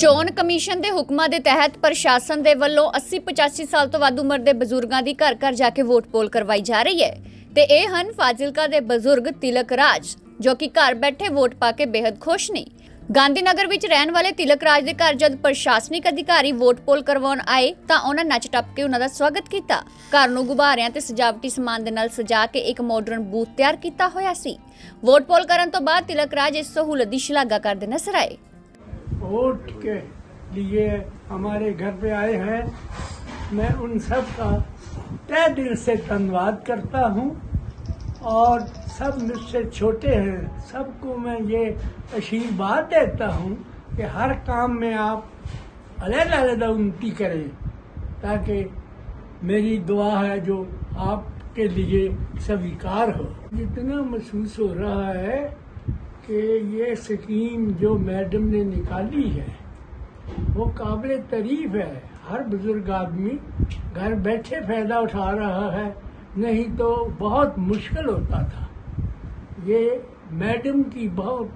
ਚੋਣ ਕਮਿਸ਼ਨ ਦੇ ਹੁਕਮਾਂ ਦੇ ਤਹਿਤ ਪ੍ਰਸ਼ਾਸਨ ਦੇ ਵੱਲੋਂ 80-85 ਸਾਲ ਤੋਂ ਵੱਧ ਉਮਰ ਦੇ ਬਜ਼ੁਰਗਾਂ ਦੀ ਘਰ ਘਰ ਜਾ ਕੇ ਵੋਟ ਪੋਲ ਕਰਵਾਈ ਜਾ ਰਹੀ ਹੈ। ਤੇ ਇਹ ਹਨ ਫਾਜ਼ਿਲਕਾ ਦੇ ਬਜ਼ੁਰਗ ਤਿਲਕ ਰਾਜ, ਜੋ ਕਿ ਘਰ ਬੈਠੇ ਵੋਟ ਪਾ ਕੇ ਬੇहद ਖੁਸ਼ ਨੇ। ਗਾਂਧੀਨਗਰ ਵਿੱਚ ਰਹਿਣ ਵਾਲੇ ਤਿਲਕ ਰਾਜ ਦੇ ਘਰ ਜਦ ਪ੍ਰਸ਼ਾਸਨਿਕ ਅਧਿਕਾਰੀ ਵੋਟ ਪੋਲ ਕਰਵਾਉਣ ਆਏ, ਤਾਂ ਉਹਨਾਂ ਨੱਚ ਟੱਪ ਕੇ ਉਹਨਾਂ ਦਾ ਸਵਾਗਤ ਕੀਤਾ। ਘਰ ਨੂੰ ਗੁਬਾਰਿਆਂ ਤੇ ਸਜਾਵਟੀ ਸਮਾਨ ਦੇ ਨਾਲ ਸਜਾ ਕੇ ਇੱਕ ਮਾਡਰਨ ਬੂਥ ਤਿਆਰ ਕੀਤਾ ਹੋਇਆ ਸੀ। ਵੋਟ ਪੋਲ ਕਰਨ ਤੋਂ ਬਾਅਦ ਤਿਲਕ ਰਾਜ ਇਸ ਸਹੂਲਤ ਦੀ ਸ਼ਲਾਘਾ ਕਰਦੇ ਨਜ਼ਰ ਆਏ। वोट के लिए हमारे घर पे आए हैं। मैं उन सब का तय दिल से धन्यवाद करता हूँ और सब मुझसे छोटे हैं। सबको मैं ये आशीर्वाद देता हूँ कि हर काम में आप अलग अलग उन्नति करें ताकि मेरी दुआ है जो आपके लिए स्वीकार हो। जितना महसूस हो रहा है कि ये स्कीम जो मैडम ने निकाली है, वो काबिल तारीफ़ है। हर बुज़ुर्ग आदमी घर बैठे फ़ायदा उठा रहा है, नहीं तो बहुत मुश्किल होता था। ये मैडम की बहुत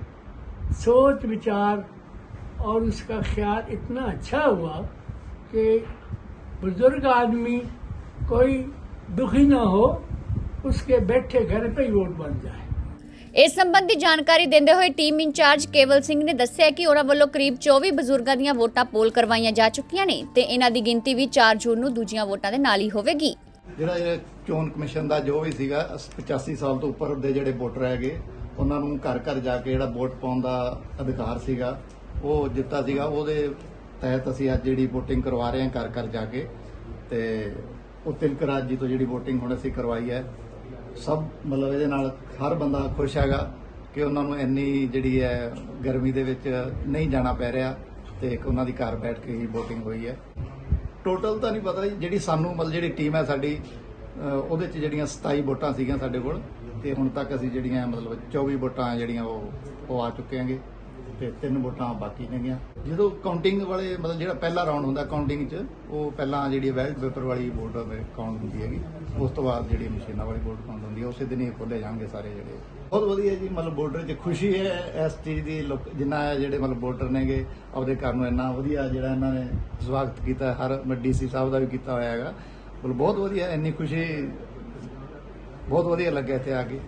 सोच विचार और उसका ख्याल इतना अच्छा हुआ कि बुज़ुर्ग आदमी कोई दुखी ना हो, उसके बैठे घर पे ही वोट बन जाए। ਇਸ ਸੰਬੰਧੀ ਜਾਣਕਾਰੀ ਦਿੰਦੇ ਹੋਏ ਟੀਮ ਇੰਚਾਰਜ ਕੇਵਲ ਸਿੰਘ ਨੇ ਦੱਸਿਆ ਕਿ ਉਹਨਾਂ ਵੱਲੋਂ ਕਰੀਬ 24 ਬਜ਼ੁਰਗਾਂ ਦੀਆਂ ਵੋਟਾਂ ਪੋਲ ਕਰਵਾਈਆਂ ਜਾ ਚੁੱਕੀਆਂ ਨੇ ਤੇ ਇਹਨਾਂ ਦੀ ਗਿਣਤੀ ਵੀ 4 ਜੂਨ ਨੂੰ ਦੂਜੀਆਂ ਵੋਟਾਂ ਦੇ ਨਾਲ ਹੀ ਹੋਵੇਗੀ। ਜਿਹੜਾ ਇਹ ਚੋਣ ਕਮਿਸ਼ਨ ਦਾ ਜੋ ਵੀ ਸੀਗਾ 85 ਸਾਲ ਤੋਂ ਉੱਪਰ ਦੇ ਜਿਹੜੇ ਵੋਟਰ ਹੈਗੇ, ਉਹਨਾਂ ਨੂੰ ਘਰ ਘਰ ਜਾ ਕੇ ਜਿਹੜਾ ਵੋਟ ਪਾਉਣ ਦਾ ਅਧਿਕਾਰ ਸੀਗਾ, ਉਹ ਦਿੱਤਾ ਸੀਗਾ। ਉਹਦੇ ਤਹਿਤ ਅਸੀਂ ਅੱਜ ਜਿਹੜੀ VOTING ਕਰਵਾ ਰਹੇ ਹਾਂ ਘਰ ਘਰ ਜਾ ਕੇ ਤੇ ਉਹ ਤਿਲਕ ਰਾਜ ਜੀ ਤੋਂ ਜਿਹੜੀ VOTING ਹੁਣ ਅਸੀਂ ਕਰਵਾਈ ਹੈ ਸਭ ਮਤਲਬ ਇਹਦੇ ਨਾਲ ਹਰ ਬੰਦਾ ਖੁਸ਼ ਹੈਗਾ ਕਿ ਉਹਨਾਂ ਨੂੰ ਇੰਨੀ ਜਿਹੜੀ ਹੈ ਗਰਮੀ ਦੇ ਵਿੱਚ ਨਹੀਂ ਜਾਣਾ ਪੈ ਰਿਹਾ ਤੇ ਇੱਕ ਉਹਨਾਂ ਦੀ ਘਰ ਬੈਠ ਕੇ ਹੀ VOTING ਹੋਈ ਹੈ। ਟੋਟਲ ਤਾਂ ਨਹੀਂ ਪਤਾ ਜਿਹੜੀ ਸਾਨੂੰ ਮਤਲਬ ਜਿਹੜੀ ਟੀਮ ਹੈ ਸਾਡੀ ਉਹਦੇ ਚ ਜਿਹੜੀਆਂ 27 ਵੋਟਾਂ ਸੀਗੀਆਂ ਸਾਡੇ ਕੋਲ, ਤੇ ਹੁਣ ਤੱਕ ਅਸੀਂ ਜਿਹੜੀਆਂ ਮਤਲਬ 24 ਵੋਟਾਂ ਜਿਹੜੀਆਂ ਉਹ ਉਹ ਆ ਚੁੱਕੇ ਹਾਂਗੇ। ਤੇ ਤਿੰਨ ਵੋਟਾਂ ਬਾਕੀ ਨੇਗੀਆਂ। ਜਦੋਂ ਕਾਊਂਟਿੰਗ ਵਾਲੇ, ਮਤਲਬ ਜਿਹੜਾ ਪਹਿਲਾ ਰਾਉਂਡ ਹੁੰਦਾ ਕਾਊਂਟਿੰਗ ਚ, ਉਹ ਪਹਿਲਾਂ ਜਿਹੜੀ ਵੈਲਟ ਪੇਪਰ ਵਾਲੀ ਵੋਟ ਕਾਊਂਟ ਹੁੰਦੀ ਹੈਗੀ। ਉਸ ਤੋਂ ਬਾਅਦ ਜਿਹੜੀ ਮਸ਼ੀਨਾਂ ਵਾਲੀ ਵੋਟ ਕਾਊਂਟ ਹੁੰਦੀ ਹੈ, ਉਸੇ ਦਿਨ ਹੀ ਖੋਲੇ ਜਾਣਗੇ ਸਾਰੇ ਜਿਹੜੇ। ਬਹੁਤ ਵਧੀਆ ਜੀ, ਮਤਲਬ ਵੋਟਰ 'ਚ ਖੁਸ਼ੀ ਹੈ ਇਸ ਚੀਜ਼ ਦੀ, ਲੋਕ ਜਿੰਨਾ ਜਿਹੜੇ ਮਤਲਬ ਵੋਟਰ ਨੇਗੇ, ਆਪਦੇ ਘਰ ਨੂੰ ਇੰਨਾ ਵਧੀਆ ਜਿਹੜਾ ਇਹਨਾਂ ਨੇ ਸਵਾਗਤ ਕੀਤਾ, ਹਰ ਡੀਸੀ ਸਾਹਿਬ ਦਾ ਵੀ ਕੀਤਾ ਹੋਇਆ ਹੈਗਾ। ਮਤਲਬ ਬਹੁਤ ਵਧੀਆ, ਇੰਨੀ ਖੁਸ਼ੀ ਬਹੁਤ ਵਧੀਆ ਲੱਗਿਆ ਇੱਥੇ ਆ ਕੇ।